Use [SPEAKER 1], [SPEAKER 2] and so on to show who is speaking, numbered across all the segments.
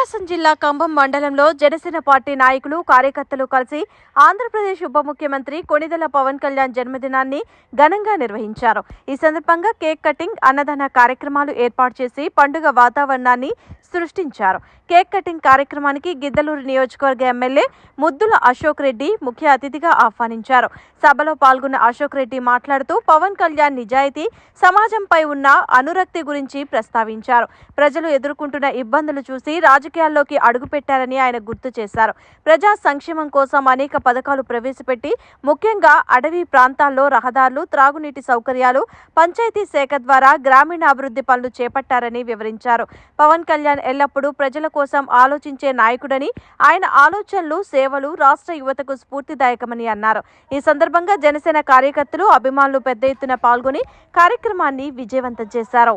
[SPEAKER 1] జిల్లా కంభం మండలంలో జనసేన పార్టీ నాయకులు కార్యకర్తలు కలిసి ఆంధ్రప్రదేశ్ ఉప ముఖ్యమంత్రి కొణిదెల పవన్ కళ్యాణ్ జన్మదినాన్ని ఘనంగా నిర్వహించారు. ఈ సందర్భంగా కేక్ కటింగ్ అన్నదాన కార్యక్రమాలు ఏర్పాటు చేసి పండుగ వాతావరణాన్ని సృష్టించారు. కేక్ కటింగ్ కార్యక్రమానికి గిద్దలూరు నియోజకవర్గ ఎమ్మెల్యే ముద్దుల అశోక్ రెడ్డి ముఖ్య అతిథిగా ఆహ్వానించారు. సభలో పాల్గొన్న అశోక్ రెడ్డి మాట్లాడుతూ పవన్ కళ్యాణ్ నిజాయితీ సమాజంపై ఉన్న అనురక్తి గురించి ప్రస్తావించారు. ప్రజలు ఎదుర్కొంటున్న ఇబ్బందులు చూసి రాజకీయాల్లోకి అడుగుపెట్టారని ఆయన గుర్తు చేశారు. ప్రజా సంక్షేమం కోసం అనేక పథకాలు ప్రవేశపెట్టి ముఖ్యంగా అడవి ప్రాంతాల్లో రహదారులు త్రాగునీటి సౌకర్యాలు పంచాయతీ శాఖ ద్వారా గ్రామీణ అభివృద్ధి పనులు చేపట్టారని వివరించారు. పవన్ కళ్యాణ్ ఎల్లప్పుడూ ప్రజల కోసం ఆలోచించే నాయకుడని ఆయన ఆలోచనలు సేవలు రాష్ట్ర యువతకు స్ఫూర్తిదాయకమని అన్నారు. ఈ సందర్భంగా జనసేన కార్యకర్తలు అభిమానులు పెద్ద ఎత్తున పాల్గొని కార్యక్రమాన్ని విజయవంతం చేశారు.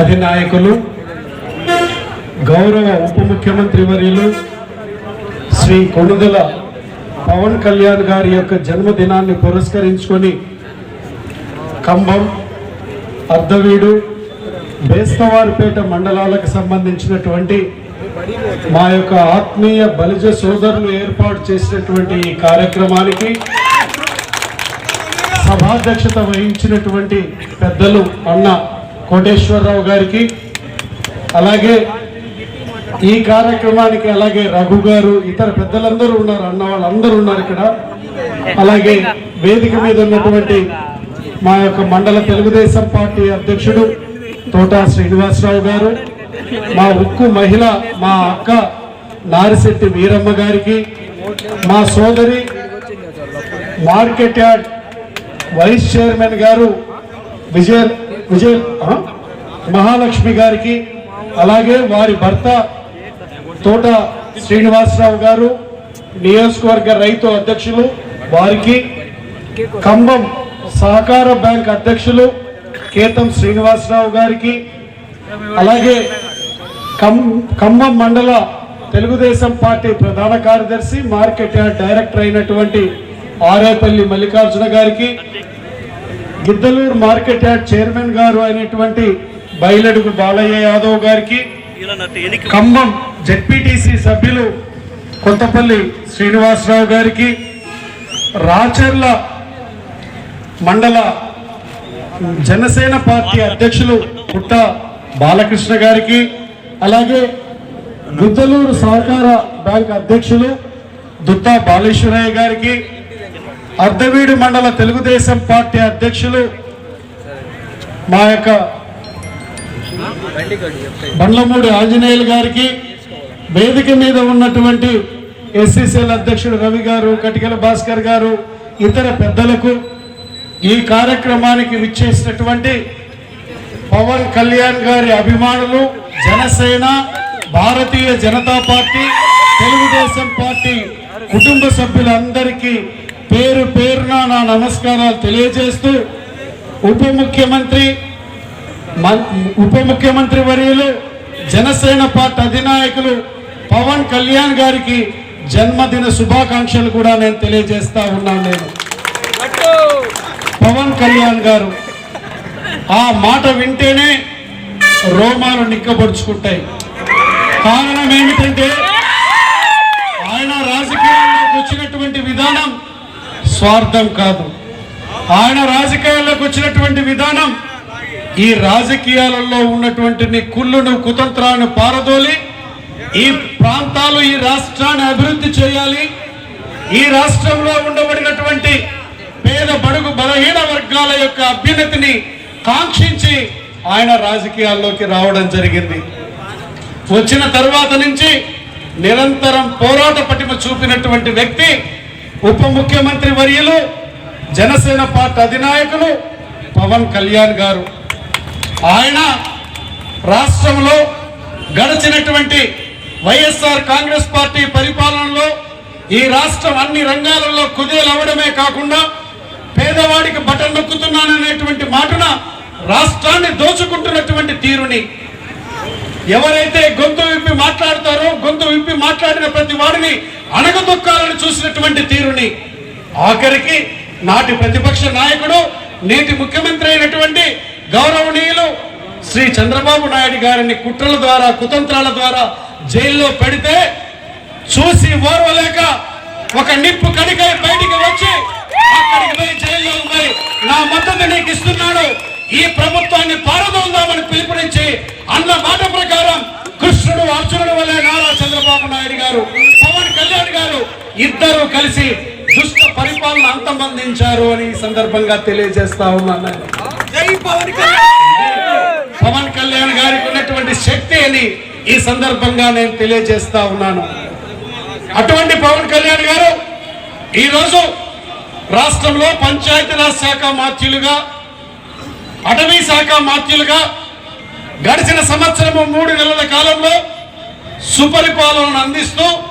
[SPEAKER 2] అధినాయకులు గౌరవ ఉప ముఖ్యమంత్రి వర్యులు శ్రీ కొణుదల పవన్ కళ్యాణ్ గారి యొక్క జన్మదినాన్ని పురస్కరించుకొని కంభం అర్ధవీడు బేస్తవారిపేట మండలాలకు సంబంధించినటువంటి మా యొక్క ఆత్మీయ బలిజ సోదరులు ఏర్పాటు చేసినటువంటి ఈ కార్యక్రమానికి సభాధ్యక్షత వహించినటువంటి పెద్దలు అన్న కోటేశ్వరరావు గారికి అలాగే ఈ కార్యక్రమానికి అలాగే రఘు గారు ఇతర పెద్దలందరూ ఉన్నారు అన్న వాళ్ళందరూ ఉన్నారు ఇక్కడ. అలాగే వేదిక మీద ఉన్నటువంటి మా యొక్క మండల తెలుగుదేశం పార్టీ అధ్యక్షుడు తోటా శ్రీనివాసరావు గారు మా ఉక్కు మహిళ మా అక్క నారిశెట్టి వీరమ్మ గారికి మా సోదరి మార్కెట్ యార్డ్ వైస్ చైర్మన్ గారు విజయ విజయ మహాలక్ష్మి గారికి అలాగే వారి భర్త తోట శ్రీనివాసరావు గారు నియోజకవర్గ రైతు అధ్యక్షులు వారికి ఖమ్మం సహకార బ్యాంక్ అధ్యక్షులు కేతం శ్రీనివాసరావు గారికి అలాగే ఖమ్మం మండల తెలుగుదేశం పార్టీ ప్రధాన కార్యదర్శి మార్కెట్ యార్డ్ డైరెక్టర్ అయినటువంటి ఆరేపల్లి మల్లికార్జున గారికి గిద్దలూరు మార్కెట్ యార్డ్ చైర్మన్ గారు అయినటువంటి బయలడుగు బాలయ్య యాదవ్ గారికి ఖమ్మం జెడ్పీటీసీ సభ్యులు కొత్తపల్లి శ్రీనివాసరావు గారికి రాచర్ల మండల జనసేన పార్టీ అధ్యక్షులు పుట్ట బాలకృష్ణ గారికి అలాగే గుద్దలూరు సహకార బ్యాంక్ అధ్యక్షులు దుత్తా బాలేశ్వరయ్య గారికి అర్ధవీడు మండల తెలుగుదేశం పార్టీ అధ్యక్షులు మా యొక్క బండ్లమూడి ఆంజనేయులు గారికి వేదిక మీద ఉన్నటువంటి ఎస్సీసీఎల్ అధ్యక్షుడు రవి గారు కటికల భాస్కర్ గారు ఇతర పెద్దలకు ఈ కార్యక్రమానికి విచ్చేసినటువంటి పవన్ కళ్యాణ్ గారి అభిమానులు జనసేన భారతీయ జనతా పార్టీ తెలుగుదేశం పార్టీ కుటుంబ సభ్యులందరికీ పేరు పేరున నా నమస్కారాలు తెలియజేస్తూ ఉప ముఖ్యమంత్రి ఉప ముఖ్యమంత్రి వర్యులు జనసేన పార్టీ అధినాయకులు పవన్ కళ్యాణ్ గారికి జన్మదిన శుభాకాంక్షలు కూడా నేను తెలియజేస్తా ఉన్నాను నేను. పవన్ కళ్యాణ్ గారు ఆ మాట వింటేనే రోమాలు నిక్కబడుచుకుంటాయి. కారణం ఏమిటంటే ఆయన రాజకీయాల్లోకి వచ్చినటువంటి విధానం స్వార్థం కాదు. ఆయన రాజకీయాల్లోకి వచ్చినటువంటి విధానం ఈ రాజకీయాలలో ఉన్నటువంటి నీ కుళ్ళును కుతంత్రాన్ని పారదోలి ఈ ప్రాంతాలు ఈ రాష్ట్రాన్ని అభివృద్ధి చేయాలి. ఈ రాష్ట్రంలో ఉండబడినటువంటి పేద బడుగు బలహీన వర్గాల యొక్క అభ్యున్నతిని కాంక్షించి ఆయన రాజకీయాల్లోకి రావడం జరిగింది. వచ్చిన తర్వాత నుంచి నిరంతరం పోరాట పటిమ చూపినటువంటి వ్యక్తి ఉప ముఖ్యమంత్రి వర్యులు జనసేన పార్టీ అధినాయకులు పవన్ కళ్యాణ్ గారు. ఆయన రాష్ట్రంలో గడిచినటువంటి వైఎస్ఆర్ కాంగ్రెస్ పార్టీ పరిపాలనలో ఈ రాష్ట్రం అన్ని రంగాలలో కుదేలవడమే కాకుండా పేదవాడికి బటన్ నొక్కుతున్నాననేటువంటి మాటన రాష్ట్రాన్ని దోచుకుంటున్నటువంటి తీరుని ఎవరైతే గొంతు విప్పి మాట్లాడతారో గొంతు విప్పి మాట్లాడిన ప్రతి వాడిని అణగదొక్కాలని చూసినటువంటి తీరుని ఆఖరికి నాటి ప్రతిపక్ష నాయకుడు నేటి ముఖ్యమంత్రి అయినటువంటి గౌరవనీయులు శ్రీ చంద్రబాబు నాయుడు గారిని కుట్రల ద్వారా కుతంత్రాల ద్వారా జైల్లో పెడితే చూసి ఓర్వలేక ఒక నిప్పు కడికై బయటికి వచ్చి అక్కడికి పోయి జైల్లో పోయి నా మద్దతు నీకు ఇస్తున్నాడు ఈ ప్రభుత్వాన్ని పారదోల్దామని పిలుపునిచ్చి అన్న మాట ప్రకారం కృష్ణుడు అర్జునుడు వల్లే నారా చంద్రబాబు నాయుడు గారు పవన్ కళ్యాణ్ గారు ఇద్దరు కలిసి దుష్ట పరిపాలన అంతమందించారు అని ఈ సందర్భంగా తెలియజేస్తా ఉన్నాను. పవన్ కళ్యాణ్ గారికి ఉన్నటువంటి శక్తి అని ఈ సందర్భంగా నేను తెలియజేస్తా ఉన్నాను. అటువంటి పవన్ కళ్యాణ్ గారు ఈరోజు రాష్ట్రంలో పంచాయతీరాజ్ శాఖ మార్చులుగా అటవీ శాఖ మార్చులుగా గడిచిన సంవత్సరము మూడు నెలల కాలంలో సుపరిపాలనను అందిస్తూ